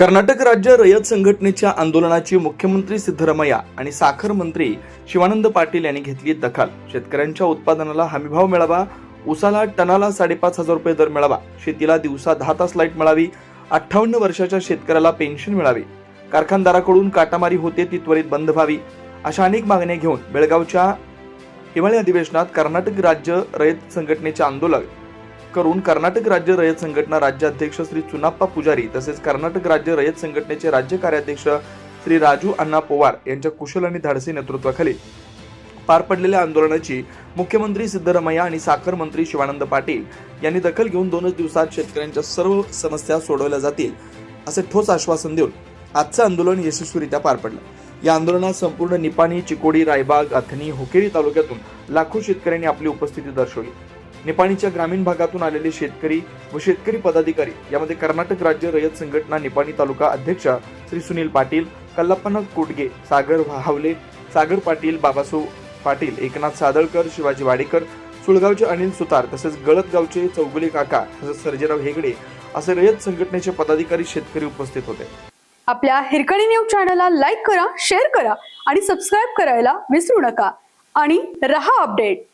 कर्नाटक राज्य रयत संघटनेच्या आंदोलनाची मुख्यमंत्री सिद्धरामय्या आणि साखर मंत्री शिवानंद पाटील यांनी घेतली दखल. शेतकऱ्यांच्या उत्पादनाला हमीभाव मिळावा उसाला टनाला साडेपाच हजार रुपये दर मिळावा शेतीला दिवसा दहा तास लाइट मिळावी अठ्ठावन्न वर्षाच्या शेतकऱ्याला पेन्शन मिळावी कारखानदाराकडून काटामारी होते ती त्वरित बंद व्हावी अशा अनेक मागण्या घेऊन बेळगावच्या हिवाळी अधिवेशनात कर्नाटक राज्य रयत संघटनेचे आंदोलक करून कर्नाटक राज्य रयत संघटना राज्याध्यक्ष श्री चुनाप्पा पुजारी तसेच कर्नाटक राज्य रयत संघटनेचे राज्य कार्याध्यक्ष श्री राजू अण्णा पवार यांच्या कुशल आणि धाडसी नेतृत्वाखाली पार पडलेल्या आंदोलनाची मुख्यमंत्री सिद्धरामय्या आणि साखर मंत्री शिवानंद पाटील यांनी दखल घेऊन दोनच दिवसात शेतकऱ्यांच्या सर्व समस्या सोडवल्या जातील असे ठोस आश्वासन देऊन आजचं आंदोलन यशस्वीरित्या पार पडलं. या आंदोलनात संपूर्ण निपाणी चिकोडी रायबाग अथणी होकेरी तालुक्यातून लाखो शेतकऱ्यांनी आपली उपस्थिती दर्शवली. निपाणीच्या ग्रामीण भागातून आलेले शेतकरी व शेतकरी पदाधिकारी यामध्ये कर्नाटक राज्य रयत संघटना निपाणी तालुका अध्यक्ष श्री सुनील पाटील कल्लप्पना कोटगे सागर हावले सागर पाटील बाबासो पाटील एकनाथ सादळकर शिवाजी वाडेकर सुळगावचे अनिल सुतार तसेच गळतगावचे चौगुले काका तसेच सर्जेराव हेगडे असे रयत संघटनेचे पदाधिकारी शेतकरी उपस्थित होते. आपल्या हिरकणी न्यूज चॅनलला लाईक करा शेअर करा आणि सबस्क्राईब करायला विसरू नका. आणि रहा अपडेट.